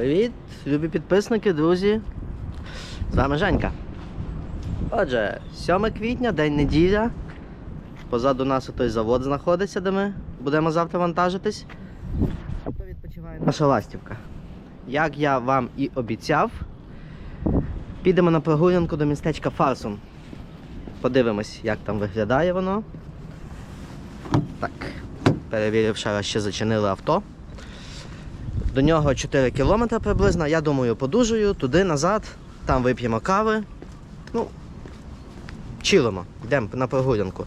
Привіт, любі підписники, друзі. З вами Женька. Отже, 7 квітня, день неділя. Позаду нас той завод знаходиться, де ми будемо завтра вантажитись. Тут відпочиває наша ластівка. Як я вам і обіцяв, підемо на прогулянку до містечка Фарсум. Подивимось, як там виглядає воно. Так, перевірив, ще раз ще зачинили авто. До нього 4 кілометри приблизно. Я думаю, подужую, туди, назад, там вип'ємо кави. Ну, чилимо, йдемо на прогулянку.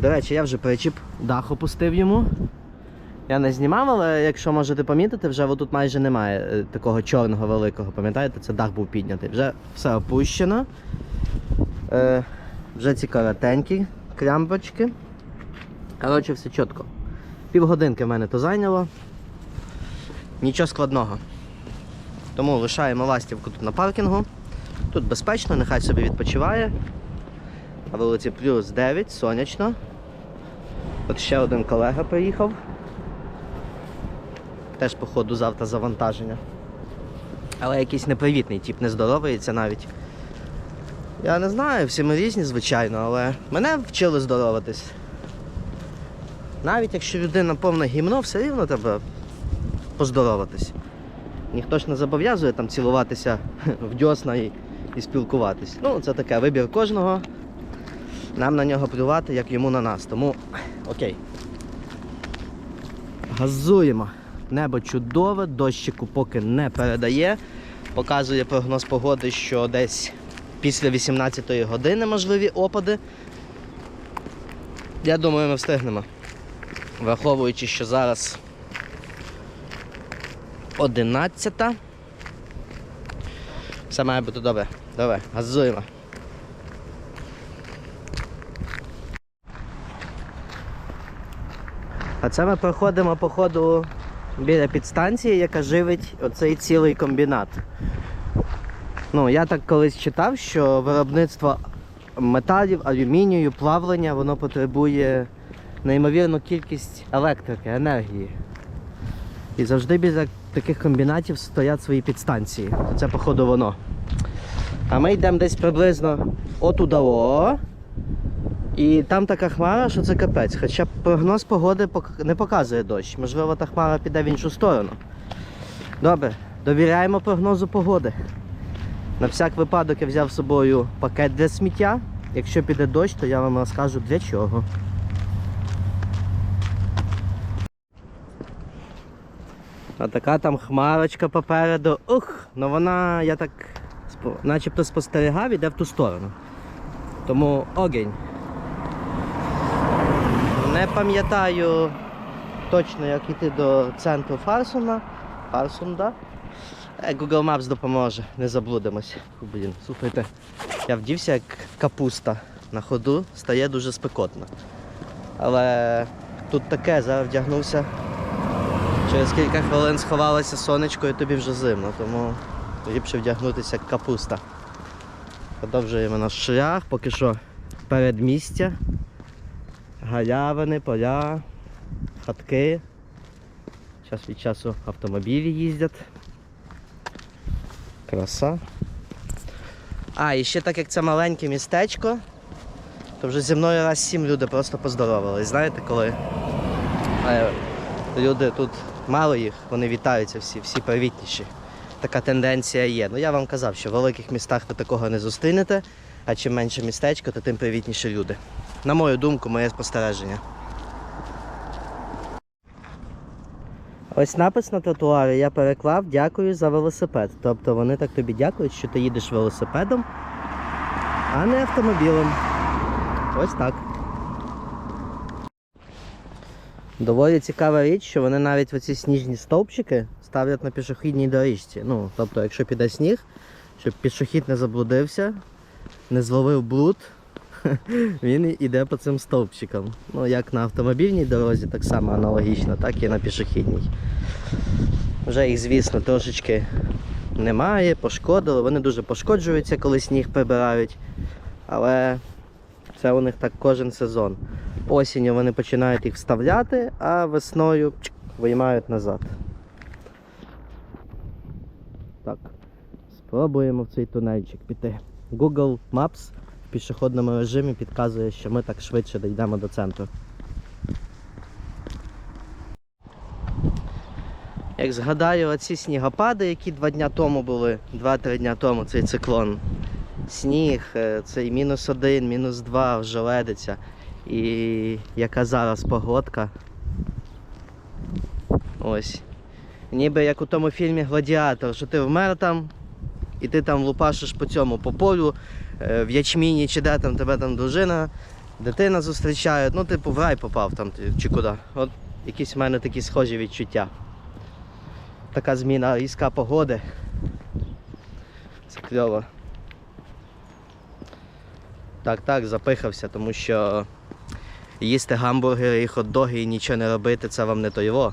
До речі, я вже причіп дах опустив йому. Я не знімав, але якщо можете помітити, вже тут майже немає е, такого чорного великого. Пам'ятаєте, це дах був піднятий. Вже все опущено. Е, вже ці коротенькі клямбочки. Коротше, все чітко. Півгодинки в мене то зайняло. Нічого складного. Тому лишаємо ластівку тут на паркінгу. Тут безпечно, нехай собі відпочиває. На вулиці плюс 9, сонячно. От ще один колега приїхав. Теж, походу, завтра завантаження. Але якийсь непривітний тип, не здоровається навіть. Я не знаю, всі ми різні, звичайно, але мене вчили здороватись. Навіть якщо людина повне гімно, все рівно треба поздороватись. Ніхто ж не зобов'язує там цілуватися в дьосна і, і спілкуватись. Ну, це таке вибір кожного. Нам на нього плювати, як йому на нас. Тому окей. Газуємо. Небо чудове, дощику поки не передає. Показує прогноз погоди, що десь після 18-ї години можливі опади. Я думаю, ми встигнемо. Враховуючи, що зараз 11. Все має бути добре. Давай, газуємо. А це ми проходимо по ходу біля підстанції, яка живить оцей цілий комбінат. Ну, я так колись читав, що виробництво металів, алюмінію, плавлення, воно потребує неймовірну кількість електрики, енергії. І завжди біля таких комбінатів стоять свої підстанції. Це, походу, воно. А ми йдемо десь приблизно отудало. І там така хмара, що це капець. Хоча прогноз погоди не показує дощ. Можливо, та хмара піде в іншу сторону. Добре, довіряємо прогнозу погоди. На всяк випадок я взяв з собою пакет для сміття. Якщо піде дощ, то я вам розкажу для чого. А така там хмарочка попереду. Ух, ну вона, я так начебто спостерігав, іде в ту сторону. Тому огінь. Не пам'ятаю точно, як йти до центру Фарсуна. Фарсун, да? Е, Google Maps допоможе, не заблудимось. Блін, слухайте, я вдівся як капуста на ходу, стає дуже спекотно. Але тут таке, зараз вдягнувся. Через кілька хвилин сховалося сонечко і тобі вже зимно, тому ліпше вдягнутися як капуста. Продовжуємо наш шлях, поки що передмістя, галявини, поля, хатки. Час від часу автомобілі їздять. Краса. А, і ще так як це маленьке містечко, то вже зі мною раз сім люди просто поздоровались. Знаєте, коли е, люди тут мало їх, вони вітаються всі, всі привітніші. Така тенденція є. Ну я вам казав, що в великих містах ви такого не зустрінете, а чим менше містечко, то тим привітніші люди. На мою думку, моє спостереження. Ось напис на тротуарі я переклав дякую за велосипед. Тобто вони так тобі дякують, що ти їдеш велосипедом, а не автомобілем. Ось так. Доволі цікава річ, що вони навіть оці сніжні стовпчики ставлять на пішохідній доріжці. Ну, тобто, якщо піде сніг, щоб пішохід не заблудився, не зловив блуд, він іде по цим стовпчикам. Ну, як на автомобільній дорозі, так само аналогічно, так і на пішохідній. Вже їх, звісно, трошечки немає, пошкодили. Вони дуже пошкоджуються, коли сніг прибирають. Але це у них так кожен сезон. Осінню вони починають їх вставляти, а весною виймають назад. так. Спробуємо в цей тунельчик піти. Google Maps в пішохідному режимі підказує, що ми так швидше дійдемо до центру. Як згадаю, оці снігопади, які два дня тому були, два-три дня тому цей циклон. Сніг, е, цей мінус один, мінус два, вже ледиться. І яка зараз погодка. Ось. Ніби як у тому фільмі Гладіатор, що ти вмер там, і ти там лупашиш по цьому по полю, е, в ячміні, чи де там тебе там дружина, дитина зустрічає, ну типу в рай попав там чи куди. От якісь в мене такі схожі відчуття. Така зміна різка погоди. Це кльово. Так, так, запихався, тому що їсти гамбургери і хот-доги і нічого не робити, це вам не то його.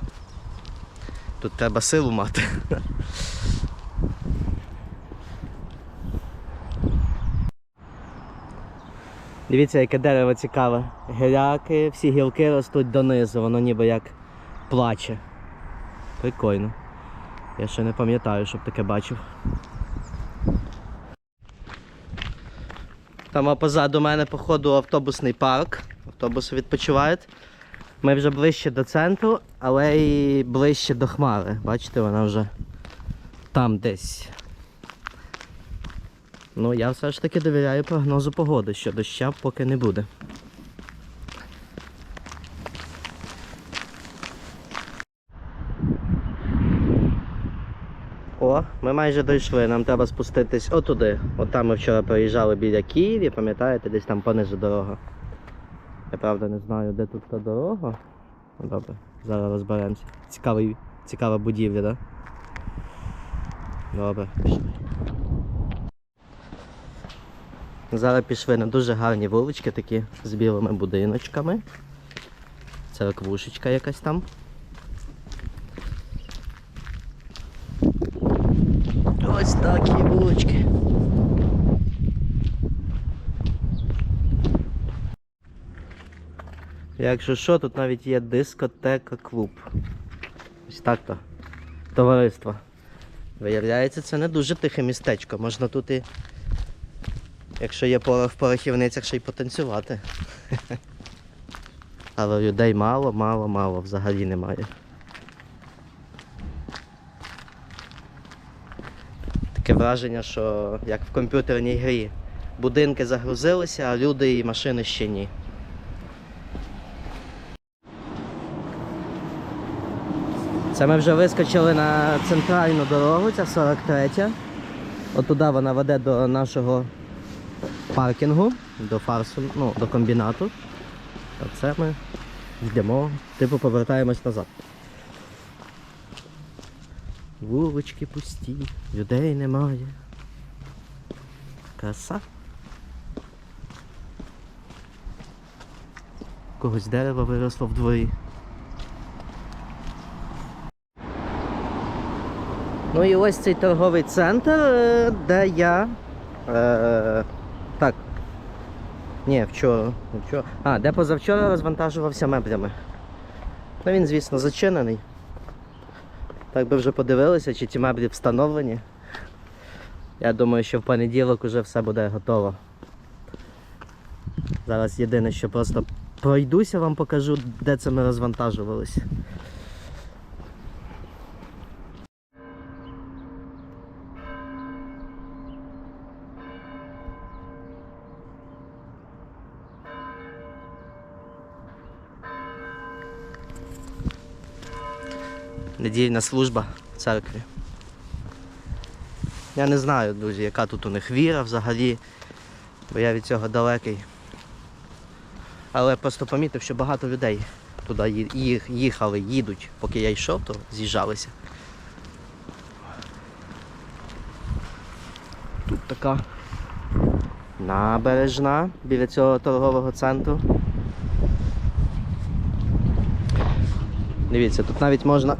Тут треба силу мати. Дивіться, яке дерево цікаве. Гіляки, всі гілки ростуть донизу, воно ніби як плаче. Прикольно. Я ще не пам'ятаю, щоб таке бачив. Там а позаду мене, походу, автобусний парк. Автобуси відпочивають. Ми вже ближче до центру, але і ближче до хмари. Бачите, вона вже там десь. Ну, я все ж таки довіряю прогнозу погоди, що доща поки не буде. О, ми майже дійшли, нам треба спуститись отуди. От там ми вчора проїжджали біля Києві, пам'ятаєте, десь там понизу дорога. Я правда не знаю, де тут та дорога. Ну добре, зараз розберемося. Цікавий, цікава будівля, так? Да? Добре, пішли. Зараз пішли на дуже гарні вулички такі з білими будиночками. Церквушечка якась там. Ось такі вулички. Якщо що, тут навіть є дискотека клуб. Ось так то. Товариство. Виявляється, це не дуже тихе містечко. Можна тут і, якщо є порох в порохівницях, ще й потанцювати. Але людей мало, мало, мало взагалі немає. Таке враження, що як в комп'ютерній грі. Будинки загрузилися, а люди і машини ще ні. Це ми вже вискочили на центральну дорогу, ця 43. От туди вона веде до нашого паркінгу, до фарсу, ну, до комбінату. А це ми йдемо, типу повертаємось назад. Вулички пусті, людей немає. Краса. Когось дерево виросло в дворі. Ну і ось цей торговий центр, е, де я. Е, так. Ні, вчора. вчора. А, де позавчора розвантажувався меблями. Ну він, звісно, зачинений. Так би вже подивилися, чи ті меблі встановлені. Я думаю, що в понеділок вже все буде готово. Зараз єдине, що просто пройдуся, вам покажу, де це ми розвантажувалися. Недільна служба в церкві. Я не знаю, друзі, яка тут у них віра взагалі, бо я від цього далекий. Але просто помітив, що багато людей туди їхали, їдуть. Поки я йшов, то з'їжджалися. Тут така набережна біля цього торгового центру. Дивіться, тут навіть можна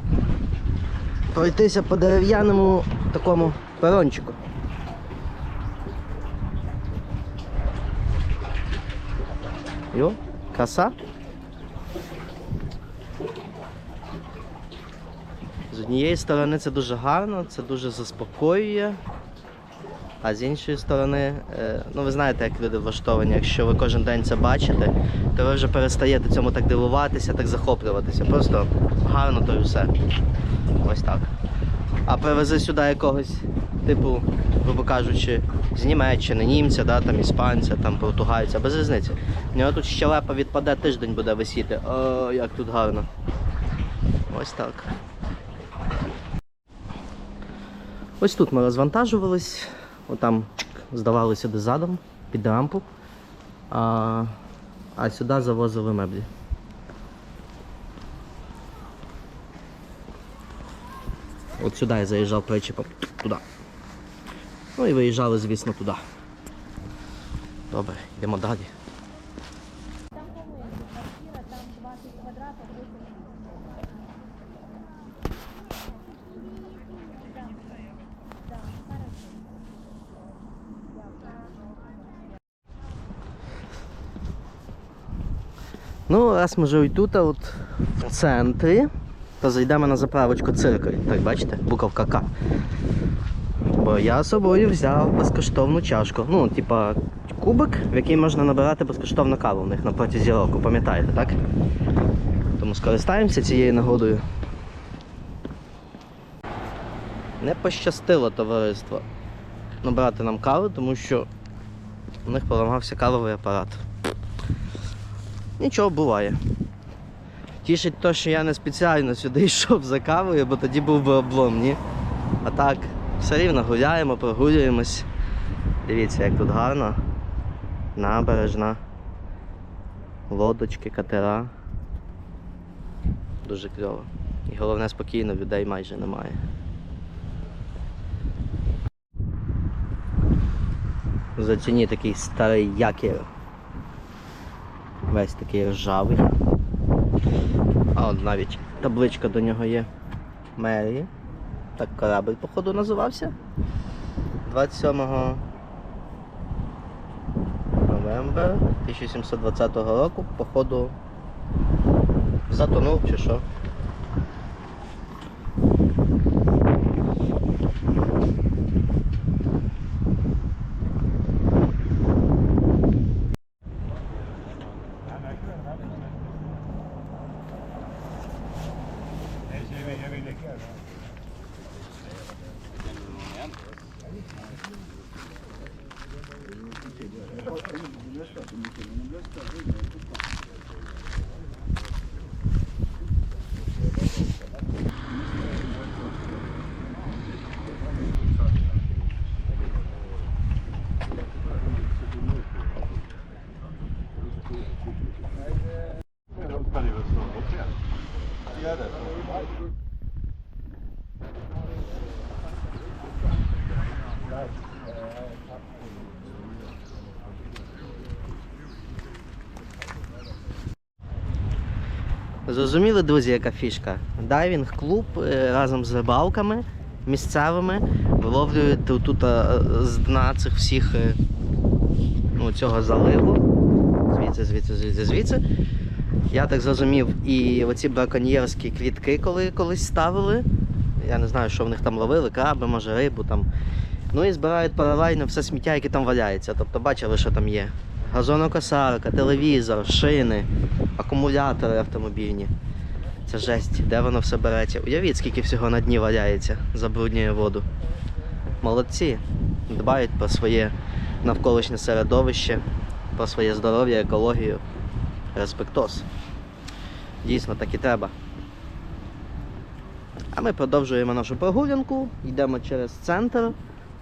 пройтися по дерев'яному такому перончику. Йо, краса. З однієї сторони це дуже гарно, це дуже заспокоює. А з іншої сторони, е, ну ви знаєте, як люди влаштовані, якщо ви кожен день це бачите, то ви вже перестаєте цьому так дивуватися, так захоплюватися. Просто гарно то і все. Ось так. А привези сюди якогось, типу, грубо кажучи, з Німеччини, німця, да, там, іспанця, там, португальця, без різниці. У нього тут щелепа відпаде, тиждень буде висіти. О, як тут гарно. Ось так. Ось тут ми розвантажувались, отам здавали сюди задом, під рампу, а, а сюди завозили меблі. От сюди я заїжджав причепом, туди. Ну і виїжджали, звісно, туди. Добре, йдемо далі. Ну, раз ми вже і тут, а от в центрі, то зайдемо на заправочку циркою. Так, бачите, буковка К. Бо я з собою взяв безкоштовну чашку. Ну, типа кубик, в який можна набирати безкоштовну каву в них на протязі року, пам'ятаєте, так? Тому скористаємося цією нагодою. Не пощастило товариство набирати нам каву, тому що у них поламався кавовий апарат. Нічого буває. Тішить те, що я не спеціально сюди йшов за кавою, бо тоді був би облом, ні? А так, все рівно гуляємо, прогулюємось. Дивіться, як тут гарно. Набережна. Лодочки, катера. Дуже кльово. І головне спокійно, людей майже немає. Зацініть такий старий якір. Весь такий ржавий. А от навіть табличка до нього є. Мері. Так корабль, походу, називався. 27 новембра 1720 року, походу, затонув чи що. Зрозуміли, друзі, яка фішка? Дайвінг клуб е, разом з рибалками місцевими виловлюють тут, е, з дна цих всіх е, ну, цього заливу. Звідси, звідси, звідси, звідси. Я так зрозумів, і оці браконьєрські клітки, коли колись ставили. Я не знаю, що в них там ловили, краби, може, рибу там. Ну і збирають паралельно все сміття, яке там валяється. Тобто бачили, що там є. Газонокосарка, телевізор, шини, акумулятори автомобільні. Це жесть, де воно все береться. Уявіть, скільки всього на дні валяється, забруднює воду. Молодці. Дбають про своє навколишнє середовище, про своє здоров'я, екологію. Респектос. Дійсно, так і треба. А ми продовжуємо нашу прогулянку, йдемо через центр,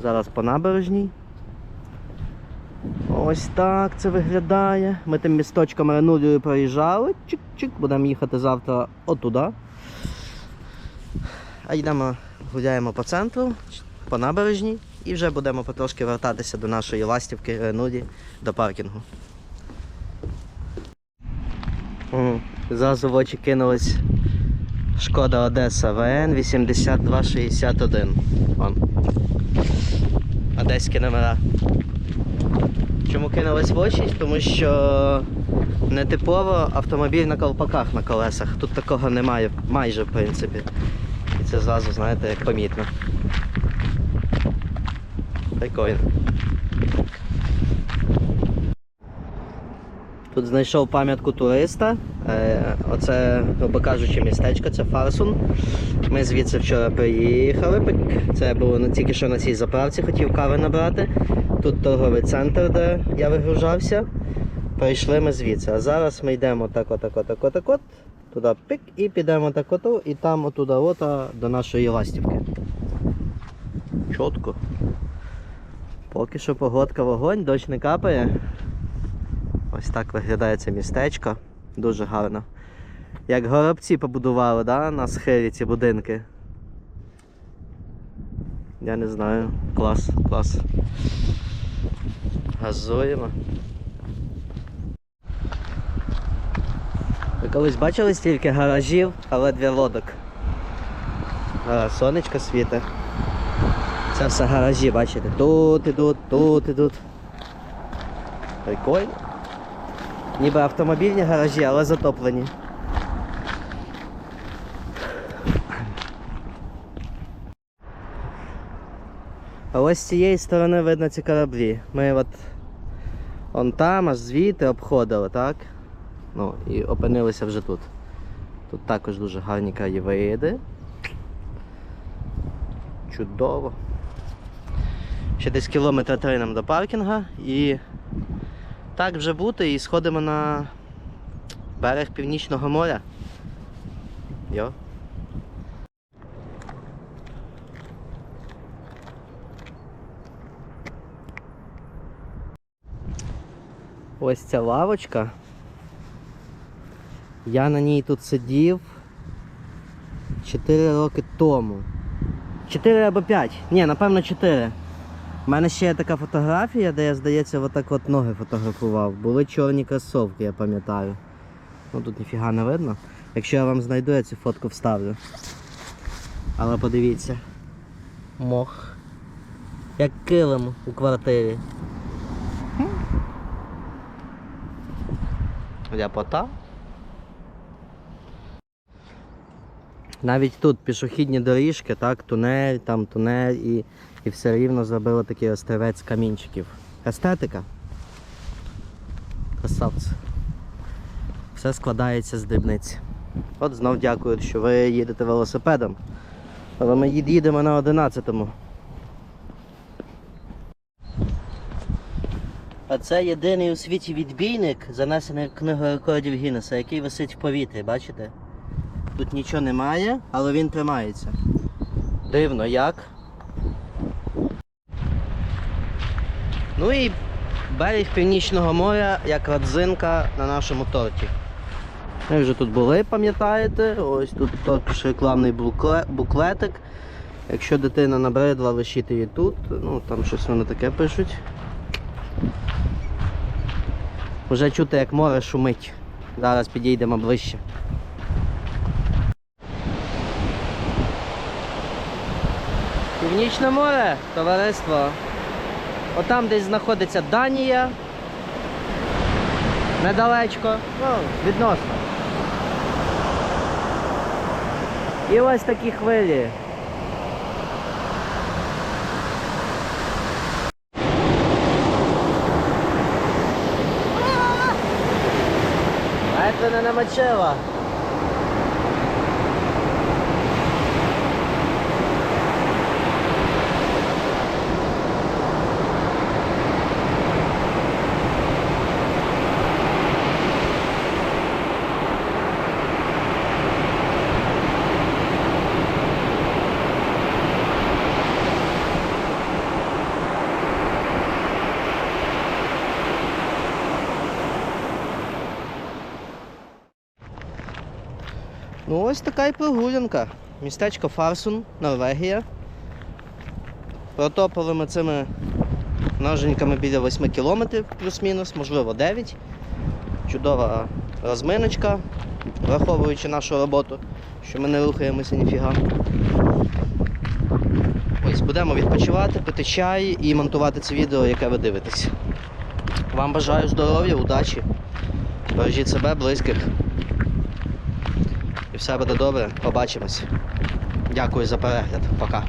зараз по набережній. Ось так це виглядає. Ми тим місточком Ренулію проїжджали. Чик-чик, будемо їхати завтра отуда. А йдемо, гуляємо по центру, по набережній і вже будемо потрошки вертатися до нашої ластівки Ренулі до паркінгу. М, Зразу в очі кинулась Шкода Одеса ВН 8261. Вон. Одеські номера. Чому кинулись в очі? Тому що нетипово автомобіль на колпаках на колесах. Тут такого немає майже в принципі. І це зразу, знаєте, як помітно. Прикольно. Тут знайшов пам'ятку туриста. Е, Оце, грубо кажучи, містечко, це Фарсун. Ми звідси вчора приїхали. Це було тільки що на цій заправці, хотів кави набрати. Тут торговий центр, де я вигружався. Прийшли ми звідси. А зараз ми йдемо так от, так от, так от, так от, туди пик і підемо так от, і там отуда от, до нашої ластівки. Чітко. Поки що погодка вогонь, дощ не капає. Ось так виглядає це містечко. Дуже гарно. Як горобці побудували, да, на схилі ці будинки. Я не знаю. Клас, клас. Газуємо. Ви колись бачили стільки гаражів, а ледве лодок. А, сонечко світить. Це все гаражі, бачите? Тут ідуть, тут ідуть. Прикольно. Ніби автомобільні гаражі, але затоплені. А ось з цієї сторони видно ці кораблі. Ми от он там, аж звідти обходили, так? Ну, і опинилися вже тут. Тут також дуже гарні краєвиди. Чудово. Ще десь кілометра три нам до паркінга і так вже бути і сходимо на берег Північного моря. Йо. Ось ця лавочка. Я на ній тут сидів 4 роки тому. 4 або 5. Ні, напевно 4. У мене ще є така фотографія, де я, здається, отак от ноги фотографував. Були чорні кросовки, я пам'ятаю. Ну тут ніфіга не видно. Якщо я вам знайду, я цю фотку вставлю. Але подивіться. Мох. Як килим у квартирі. Ляпота. Навіть тут пішохідні доріжки, так, тунель, там тунель і, і все рівно зробили такий острівець камінчиків. Естетика. Красавці. Все складається з дрібниць. От знов дякую, що ви їдете велосипедом. Але ми їдемо на 11-му. А це єдиний у світі відбійник, занесений в рекордів Гіннеса, який висить в повітрі, бачите? Тут нічого немає, але він тримається. Дивно, як? Ну і берег Північного моря, як родзинка на нашому торті. Ми вже тут були, пам'ятаєте? Ось тут також рекламний буклетик. Якщо дитина набридла, лишіть її тут. Ну, там щось вони таке пишуть. Вже чути, як море шумить. Зараз підійдемо ближче. Північне море, товариство. Отам десь знаходиться Данія. Недалечко, ну, відносно. І ось такі хвилі. na naman siya, ah. Ось така і прогулянка. Містечко Фарсун, Норвегія. Протопили ми цими ноженьками біля 8 кілометрів, плюс-мінус, можливо 9. Чудова розминочка, враховуючи нашу роботу, що ми не рухаємося ніфіга. Ось будемо відпочивати, пити чай і монтувати це відео, яке ви дивитесь. Вам бажаю здоров'я, удачі. Бережіть себе, близьких. І все буде добре. Побачимось. Дякую за перегляд. Пока.